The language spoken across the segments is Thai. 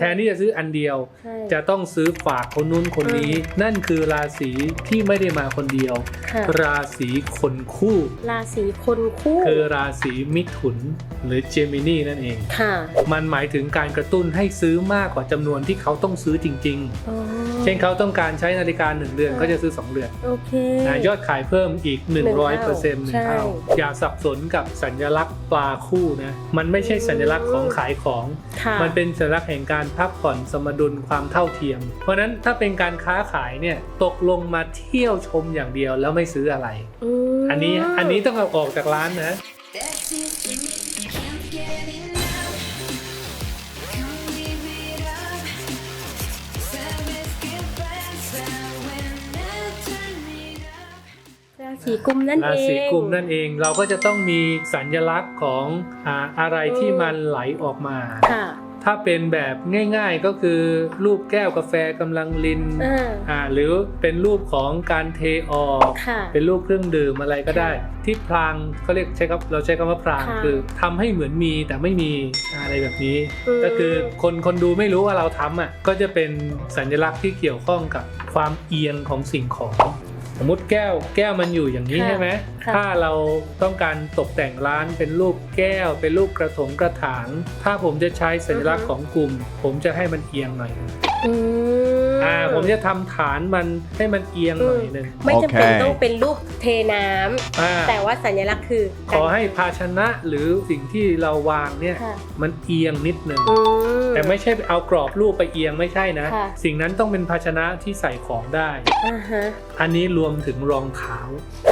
แทนที่จะซื้ออันเดียว ใช่ จะต้องซื้อฝากคนนู้นคนนี้ นั่นคือราศีที่ไม่ได้มาคนเดียว ค่ะ ราศีคนคู่ ราศีคนคู่ คือราศีมิถุนหรือเจมินีนั่นเอง ค่ะมันหมายถึงการกระตุ้นให้ซื้อมากกว่าจำนวนที่เขาต้องซื้อจริง อ๋อๆ เช่นเขาต้องการใช้นาฬิกา 1เดือนค่ะเขาจะซื้อ 2เดือนโอเค นะยอดขายเพิ่มอีกหนึ่ง100%เปอร์เซ็นต์หนึ่งใช่เท่าอย่าสับสนกับสัญลักษณ์ปลาคู่นะมันไม่ใช่สัญลักษณ์ของขายของ ค่ะมันเป็นสัญลักษณ์แห่งการพักผ่อนสมดุลความเท่าเทียม เพราะฉะนั้นถ้าเป็นการค้าขายเนี่ยตกลงมาเที่ยวชมอย่างเดียวแล้วไม่ซื้ออะไร ม อันนี้อันนี้ต้องเอาออกจากร้านนะ That's it for me, can't get enough. ศีกุมนั่นราเองศีกุมนั่นเอง เราก็จะต้องมีสัญลักษณ์ของอ่าอะไรที่มันไหลออกมาค่ะถ้าเป็นแบบง่ายๆก็คือรูปแก้วกาแฟกำลังลินอ่าอ่าหรือเป็นรูปของการเทออกค่ะเป็นรูปเครื่องดื่มอะไรก็ได้ ที่พลางเขาเรียกใช้คำเราใช้คำว่าพลางค่ะคือทำให้เหมือนมีแต่ไม่มีอะไรแบบนี้อืมก็คือคนคนดูไม่รู้ว่าเราทำอะก็จะเป็นสัญลักษณ์ที่เกี่ยวข้องกับความเอียงของสิ่งของ สมมติแก้วแก้วมันอยู่อย่างนี้ค่ะใช่ไหมค่ะถ้าเราต้องการตกแต่งร้านเป็นรูปแก้ว เป็นรูปกระถงกระถาง ถ้าผมจะใช้สัญลักษณ์ของกลุ่ม ผมจะให้มันเอียงหน่อย อืมอ่าผมจะทำฐานมันให้มันเอียงหน่อยหนึ่งไม่จำเป็นโอเค ต้องเป็นรูปเทน้ำอ่าแต่ว่าสัญลักษณ์คือขอให้ภาชนะหรือสิ่งที่เราวางเนี่ยค่ะมันเอียงนิดหนึ่งอื แต่ไม่ใช่เอากรอบรูปไปเอียงไม่ใช่นะ ค่ะ สิ่งนั้นต้องเป็นภาชนะที่ใส่ของได้ อ่าฮะอันนี้รวมถึงรองเท้า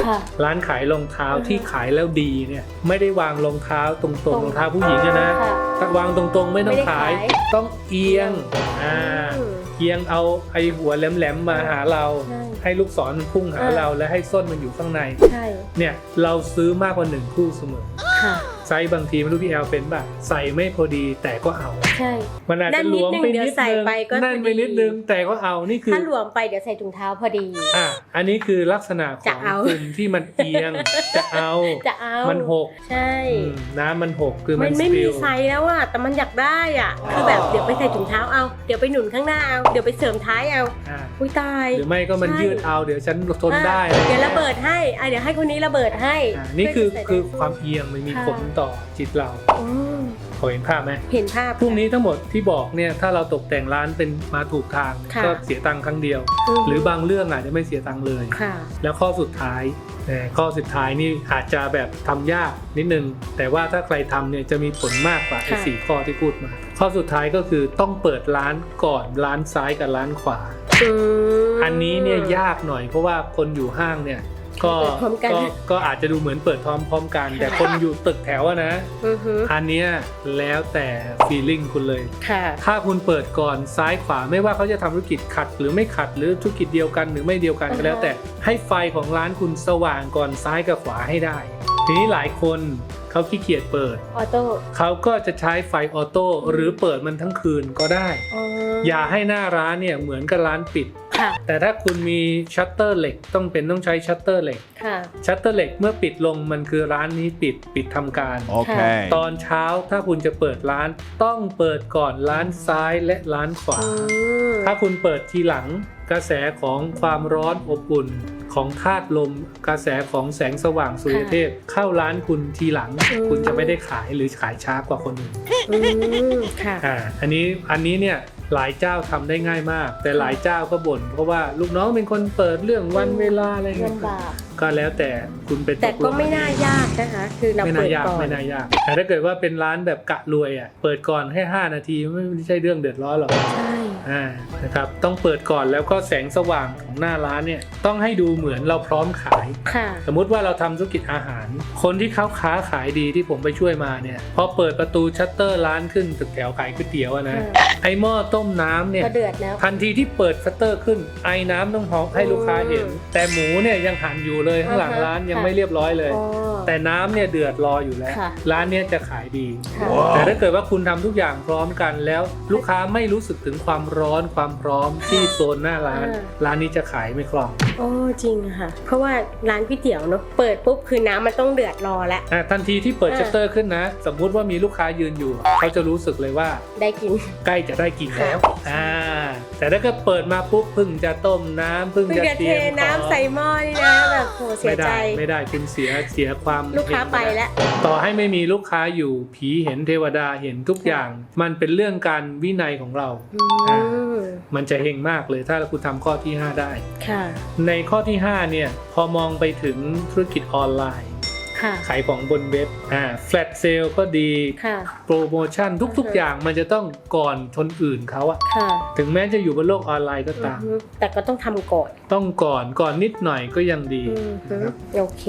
ค่ะ ร้านขายรองเท้าอือฮะที่ขายแล้วดีเนี่ยไม่ได้วางรองเท้าตรงตรงๆรองเท้าผู้หญิงอะนะค่ะ ถ้าวางตรงๆไม่ต้องไม่ได้ขายขายต้องเอียงอ่าอืม เอียงเอาไอหัวแหลมๆมาหาเรา ใช่ให้ลูกศรมันพุ่งหาอ่า เราและให้ส้นมันอยู่ข้างใน ใช่เนี่ยเราซื้อมากกว่าหนึ่งคู่เสมอ ค่ะ ไซส์บางทีไม่รู้พี่แอลเป็นป่ะใส่ไม่พอดีแต่ก็เอา ใช่ มันอาจจะหลวมไปนั่นนิดนึงเดี๋ยวนิดใส่นึงไปก็นั่นไปพอดีนิดนึงแต่ก็เอานี่คือถ้าหลวมไปเดี๋ยวใส่ถุงเท้าพอดีอะอันนี้คือลักษณะขจะองเอากลุ่มที่มันเอียงจะเอาจะเอามันหกใช่อืมน้ำมันหกคือมัมันนไม่สมีปิลไซส์แล้วอะแต่มันอยากได้อะคือแบบเดี๋ยวไปใส่ถุงเท้าเอาเดี๋ยวไปหนุนข้างหน้าเอาเดี๋ยวไปเสริมท้ายเอาอะอุ้ยตายหรือไม่ก็มันใช่ยืดเอาเดี๋ยวฉันทนได้อะเดี๋ยวระเบิดให้อะเดี๋ยวให้คนนี้ระเบิดให้อะนี่คือเพื่จะใส่คือได้ความเอียงมันมีค่ะผลต่อจิตเราอืมพอเห็นภาพไหมเห็นภาพ พรุ่งนี้ทั้งหมดที่บอกเนี่ยถ้าเราตกแต่งร้านเป็นมาถูกทางค่ะ ก็เสียตังค์ครั้งเดียว มหรือบางเรื่องอาจจะไม่เสียตังค์เลย ค่ะ แล้วข้อสุดท้ายเอ่อข้อสุดท้ายนี่อาจจะแบบทำยากนิดนึง แต่ว่าถ้าใครทำเนี่ยจะมีผลมากกว่าไอ้ค่ะ สี่ข้อที่พูดมา ข้อสุดท้ายก็คือต้องเปิดร้านก่อนร้านซ้ายกับร้านขวาอืมอันนี้เนี่ยยากหน่อยเพราะว่าคนอยู่ห้างเนี่ย ก็เปิดพร้อมกัน ก็ก็อาจจะดูเหมือนเปิดพร้อมพร้อมกัน แต่คนอยู่ตึกแถวอะนะ อือฮึอันเนี้ยแล้วแต่ฟีลลิ่งคุณเลย ค่ะ ถ้าคุณเปิดก่อนซ้ายขวาไม่ว่าเขาจะทำธุรกิจขัดหรือไม่ขัดหรือธุรกิจเดียวกันหรือไม่เดียวกันก็แล้วอ่าฮะแต่ให้ไฟของร้านคุณสว่างก่อนซ้ายกับขวาให้ได้ ทีนี้หลายคนเขาขี้เกียจเปิด ออโต้เขาก็จะใช้ไฟออโต้หรือเปิดมันทั้งคืนก็ได้ อ๋ออย่าให้หน้าร้านเนี่ยเหมือนกับร้านปิด ค่ะ แต่ถ้าคุณมีชัตเตอร์เหล็กต้องเป็นต้องใช้ชัตเตอร์เหล็ก ค่ะ ชัตเตอร์เหล็กเมื่อปิดลงมันคือร้านนี้ปิดปิดทำการ Okay. ตอนเช้าถ้าคุณจะเปิดร้านต้องเปิดก่อนร้านซ้ายและร้านขวา อืม ถ้าคุณเปิดทีหลังกระแสของความร้อนอบอุ่นของธาตุลม กระแสของแสงสว่างสุริยเทพเข้าร้านคุณทีหลังคุณจะไม่ได้ขายหรือขายช้ากว่าคนอื่นอืมค่ะ อ่าอันนี้อันนี้เนี่ย หลายเจ้าทำได้ง่ายมาก แต่หลายเจ้าก็บ่นเพราะว่าลูกน้องเป็นคนเปิดเรื่องวันเวลาอะไรเงี้ยลำบากก็แล้วแต่คุณเป็นแต่ก็ไม่น่ายากนะคะคือเราไม่เปิน่าดยากก่อนไม่น่ายาก แต่ถ้าเกิดว่าเป็นร้านแบบกะรวยอะเปิดก่อนแค่5นาทีไม่ใช่เรื่องเดือดร้อนหรอกใช่ อ่านะครับต้องเปิดก่อนแล้วก็แสงสว่างของหน้าร้านเนี่ยต้องให้ดูเหมือนเราพร้อมขาย ค่ะ สมมุติว่าเราทำธุรกิจอาหาร คนที่เขาค้าขายดีที่ผมไปช่วยมาเนี่ยพอเปิดประตูชัตเตอร์ร้านขึ้นตึกแถวขายก๋วยเตี๋ยวอะนะค่ะไอหม้อต้มต้มน้ำเนี่ย ก็เดือดแล้ว ทันทีที่เปิดชัตเตอร์ขึ้น ไอ้น้ำต้องหอมให้ลูกค้าเห็น อืมแต่หมูเนี่ยยังหั่นอยู่เลยข้างหลังอ่าฮะร้านยังค่ะ ไม่เรียบร้อยเลย อ๋อ แต่น้ำเนี่ยเดือดรออยู่แล้ว ค่ะร้านเนี้ยจะขายดี ค่ะ แต่ถ้าเกิดว่าคุณทำทุกอย่างพร้อมกันแล้ว ลูกค้าไม่รู้สึกถึงความร้อนความพร้อมที่โซนหน้าร้านอ่าร้านนี้จะขายไม่คล่องโอ้จริงอะค่ะ เพราะว่าร้านก๋วยเตี๋ยวเนอะเปิดปุ๊บคือน้ำมันต้องเดือดรอแล้วอะทันทีที่เปิดอ่าชัตเตอร์ขึ้นนะ สมมุติว่ามีลูกค้ายืนอยู่ เขาจะรู้สึกเลยว่าได้กิน ใกล้จะได้กินแล้วค่ะอ่าแต่ถ้าเกิดเปิดมาปุ๊บเพึ่งจะต้มน้ำเพึ่งเพิ่งจะจะเตเทรียมน้ำของใส่หม้อนี่นะแบบโหเสีไม่ยใจ ได้ไม่ได้คุณเสียเสียความลูกค้าไปแล้ว ต่อให้ไม่มีลูกค้าอยู่ผีเห็นเทวดาเห็นทุกอย่าง มันเป็นเรื่องการวินัยของเรา อืมมันจะเฮงมากเลยถ้าคุณทำข้อที่ 5 ได้ค่ะในข้อที่ 5 เนี่ย พอมองไปถึงธุรกิจออนไลน์ค่ะขายของบนเว็บอ่าแฟลตเซลก็ดีค่ะโปรโมชั่นทุกๆ อย่างมันจะต้องก่อนคนอื่นเขาอะค่ะถึงแม้จะอยู่บนโลกออนไลน์ก็อือตามฮึแต่ก็ต้องทำก่อน ต้องก่อนก่อนนิดหน่อยก็ยังดีอือฮึนะครับโอเค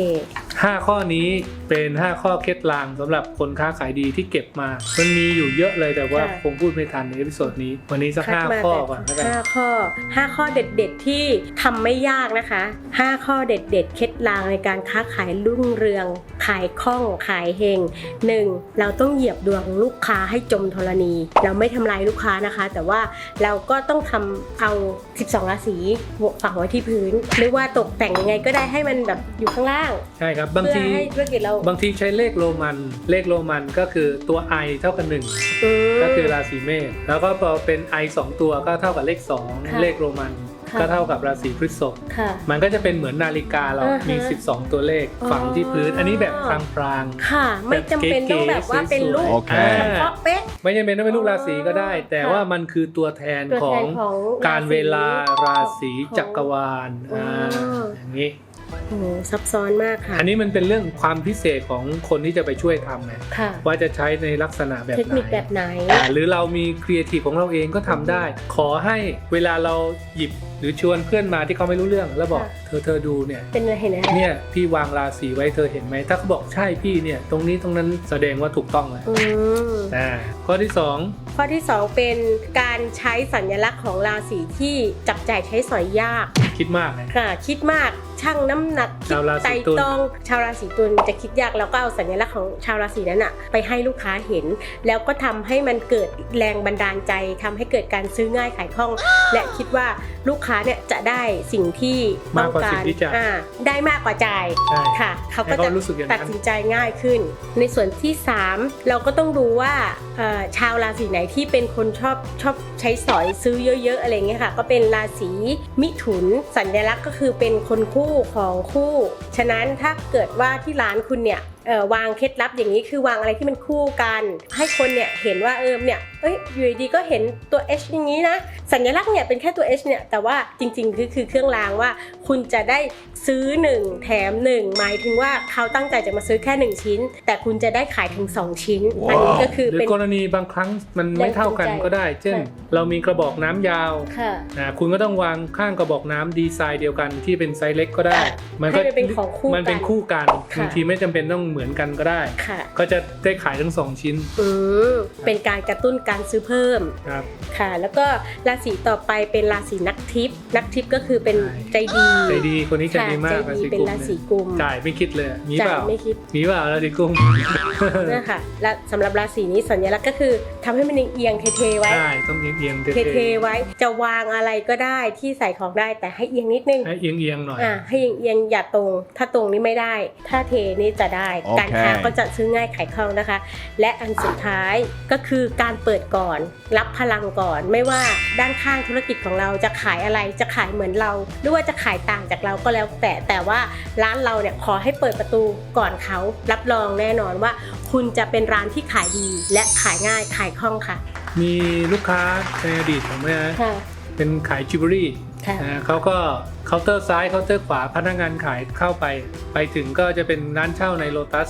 ห้าข้อนี้เป็น5ข้อเคล็ดลางสำหรับคนค้าขายดีที่เก็บมา มันมีอยู่เยอะเลยแต่ว่าค่ะคงพูดไม่ทันในเอพิโซดนี้ วันนี้สักคัดห้ามาข้อแบบก่อนแล้วกันห้าข้อห้าข้อเด็ด ๆ ที่ทำไม่ยากนะคะห้าข้อเด็ด ๆ เคล็ดลับในการค้าขายรุ่งเรือง ขายคล่องขายเฮงหนึ่งเราต้องเหยียบดวงลูกค้าให้จมธรณี เราไม่ทำลายลูกค้านะคะ แต่ว่าเราก็ต้องทำเอา 12 ราศีฝังไว้ที่พื้น หรือว่าตกแต่งยังไงก็ได้ให้มันแบบอยู่ข้างล่างใช่ครับบางเพื่อทีให้ธุรกิจเราบางทีใช้เลขโรมัน เลขโรมันก็คือตัว i เท่ากับหนึ่งม ก็คือราศีเมษแล้วก็พอเป็น i 2ตัวก็เท่ากับเลขค่ะ2เลขโรมัน ค่ะก็เท่ากับราศีพฤษภค่ะ มันก็จะเป็นเหมือนนาฬิกาเราอ่าฮะมี 12 ตัวเลขฝังที่พื้นอ๋ออัอันนี้แบบพรางค่ะ ไม่จำเป็นต้องแบบว่าเป็นลูกโอเค เฉพาะเป๊ะ ๆไม่จำเป็นต้องเป็นลูกราศีก็ได้ แต่ค่ะว่ามันคือตัวแทนตัวขอแทงนของการเวลาราศีของจักรวาลอ๋ออ่าอย่างนี้ โอ้โหซับซ้อนมากค่ะ อันนี้มันเป็นเรื่องความพิเศษของคนที่จะไปช่วยทำไงค่ะ ว่าจะใช้ในลักษณะแบบเทคไหนนิคแบบไหน อ่าหรือเรามีครีเอทีฟของเราเองก็ทำได้ ขอให้เวลาเราหยิบหรือชวนเพื่อนมาที่เขาไม่รู้เรื่อง แล้วบอกค่ะ เธอเธอดูเนี่ยเป็นอะไรเห็นไหมคะเนี่ยพี่วางราศีไว้เธอเห็นไหมถ้าเขาบอกใช่พี่เนี่ยตรงนี้ตรงนั้นแสดงว่าถูกต้องแล้วอืมอ่าข้อที่สองข้อที่ 2 เป็นการใช้สัญลักษณ์ของราศีที่จับจ่ายใช้สอยยาก คิดมากนะ ค่ะคิดมาก ช่างน้ำหนักคิดชาวราศีไตตุลตรอง ชาวราศีตุลจะคิดยากแล้วก็เอาสัญลักษณ์ของชาวราศีนั้นอะไปให้ลูกค้าเห็น แล้วก็ทำให้มันเกิดแรงบันดาลใจทำให้เกิดการซื้อง่ายขายคล่อง และคิดว่าลูกค้าเนี่ยจะได้สิ่งที่มากกว่าต้องสิ่งที่จ่าย อ่าได้มากกว่าจ่าย ใช่ ค่ะเขาก็ให้จะเขารู้สึกอย่างนั้น ตัดสินใจง่ายขึ้น ในส่วนที่ 3 เราก็ต้องดูว่าเอ่อชาวราศีไหนที่เป็นคนชอบชอบใช้สอยซื้อเยอะ ๆ อะไรเงี้ยค่ะ ก็เป็นราศีมิถุนสัญลักษณ์ก็คือเป็นคนคู่ของคู่ ฉะนั้นถ้าเกิดว่าที่ร้านคุณเนี่ย เอ่อวางเคล็ดลับอย่างนี้คือวางอะไรที่มันคู่กัน ให้คนเนี่ยเห็นว่าเออเนี่ย เอ้ยอยู่ดีๆก็เห็นตัว H อย่างนี้นะ สัญลักษณ์เนี่ยเป็นแค่ตัว H เนี่ยแต่ว่าจริงๆคือคือเครื่องรางว่า คุณจะได้ซื้อ 1 แถม 1 หมายถึงว่าเขาตั้งใจจะมาซื้อแค่ 1 ชิ้น แต่คุณจะได้ขายถึง 2 ชิ้น อันนี้ก็คือหรือเป็น กรณีบางครั้งมันไม่เท่ากันก็ได้ เช่นค่ะเรามีกระบอกน้ำยาวค่ะอ่าคุณก็ต้องวางข้างกระบอกน้ำดีไซน์เดียวกันที่เป็นไซส์เล็กก็ได้ มันก็ให้มันเป็นของคู่กันมันเป็นคู่กันค่ะ บางทีไม่จำเป็นต้องเหมือนกันก็ได้ ค่ะ ก็จะได้ขายทั้งสองชิ้น อืมเป็นการกระตุ้นการซื้อเพิ่มครับ ค่ะ แล้วก็ราศีต่อไปเป็นราศีนักทิพย์นักทิพย์ก็คือเป็นใจดีใจดีคนนี้ใจค่ะดีมากใจดีเป็นราศียกุมจ่ายไม่คิดเลยมีจ่าเปยล่าไม่คิดมีเปล่าราศีกุมนะค่ะและสำหรับราศีนี้สัญลักษณ์ก็คือทำให้มันเอียงๆเทๆไว้ใช่ต้องเอียงเอียงๆเทๆไว้ จะวางอะไรก็ได้ที่ใส่ของได้แต่ให้เอียงนิดนึงให้เอียงเอียงๆหน่อยอ่าให้เอียงๆอย่าตรง ถ้าตรงนี้ไม่ได้ ถ้าเทนี่จะได้โอเคการค้าก็จะซื้อง่ายขายคล่องนะคะ และอันสุดท้ายก็คือการเปิดก่อน รับพลังก่อน ไม่ว่าด้านข้างธุรกิจของเราจะขายอะไรจะขายเหมือนเราหรือว่าจะขายต่างจากเราก็แล้วแต่แต่ว่าร้านเราเนี่ยขอให้เปิดประตูก่อนเขารับรองแน่นอนว่า คุณจะเป็นร้านที่ขายดี และขายง่ายขายคล่องค่ะ มีลูกค้าในอดีตผมนะค่ะเป็นขายจิวเวลรี่ ค่ะ นะเขาก็เคาน์เตอร์ซ้ายเคาน์เตอร์ขวาพนักงานขายเข้าไป ไปถึงก็จะเป็นร้านเช่าในโลตัส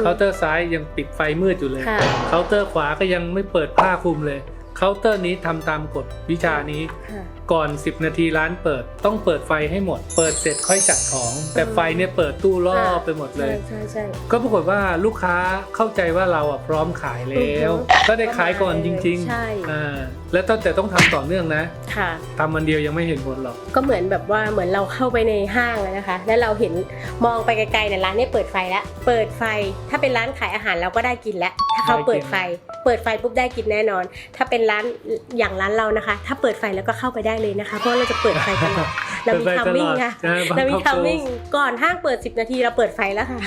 เคาน์เตอร์ซ้ายยังปิดไฟมืดอยู่เลยค่ะ เคาน์เตอร์ขวาก็ยังไม่เปิดผ้าคลุมเลย เคาน์เตอร์นี้ทำตามกฎวิชานี้ ค่ะก่อน 10 นาทีร้านเปิดต้องเปิดไฟให้หมด เปิดเสร็จค่อยจัดของ แต่ไฟเนี่ยเปิดตู้รอบไปหมดเลยใช่ใช่ ก็ปรากฏว่าลูกค้าเข้าใจว่าเราอะพร้อมขายแล้ว อือฮึก็ได้ขายก่อนจริงใช่ ๆอ่าแล้วต้องแต่ต้องทำต่อเนื่องนะค่ะ ทำวันเดียวยังไม่เห็นผลหรอก ก็เหมือนแบบว่าเหมือนเราเข้าไปในห้างอะนะคะ แล้วเราเห็นมองไปไกลๆเนี่ยร้านเนี้เปิดไฟแล้ว เปิดไฟ ถ้าเป็นร้านขายอาหารเราก็ได้กินแล้ว ถ้าเขาเปิดไฟ เปิดไฟปุ๊บได้กินแน่นอน ถ้าเป็นร้านอย่างร้านเรานะคะ ถ้าเปิดไฟแล้วก็เข้าไปได้เลยนะคะ เพราะเราจะเปิดไฟตลอดเรามีเปิดไฟทัมตลอดมิ่งค่ะใช่บังคับเรามีทัมมิ่งโชว์ก่อนห้างเปิด 10 นาทีเราเปิดไฟแล้วค่ะ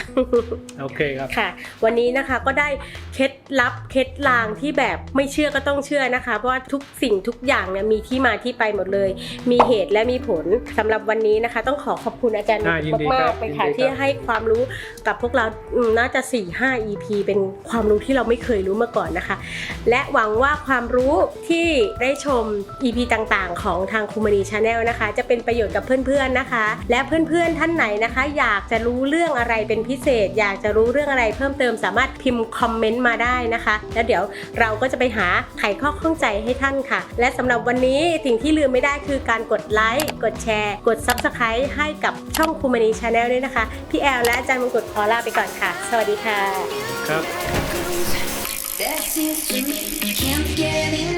โอเคครับค่ะ วันนี้นะคะก็ได้เคล็ดลับเคล็ดลางที่แบบไม่เชื่อก็ต้องเชื่อนะคะ เพราะว่าทุกสิ่งทุกอย่างเนี่ยมีที่มาที่ไปหมดเลย มีเหตุและมีผลสำหรับวันนี้นะคะ ต้องขอขอบคุณอาจารย์อ่ายินดีมาครักบๆเลยค่ะยินดีครับที่ให้ความรู้กับพวกเราอืมน่าจะ 4-5 EP เป็นความรู้ที่เราไม่เคยรู้มาก่อนนะคะ และหวังว่าความรู้ที่ได้ชม EP ต่างๆ ของทางคูมานีชาแนลนะคะ จะเป็นประโยชน์กับเพื่อนๆนะคะ และเพื่อนๆท่านไหนนะคะ อยากจะรู้เรื่องอะไรเป็นพิเศษ อยากจะรู้เรื่องอะไรเพิ่มเติมสามารถพิมพ์คอมเมนต์มาได้นะคะ แล้วเดี๋ยวเราก็จะไปหาไขข้อข้องใจให้ท่านค่ะ และสำหรับวันนี้สิ่งที่ลืมไม่ได้คือการกดไลค์กดแชร์ กด Subscribe ให้กับช่องคูมานีชาแนลด้วยนะคะพี่แอลและอาจารย์มงกุฎขอลาไปก่อนค่ะ สวัสดีค่ะ ครับ That's it for me. Can't get enough.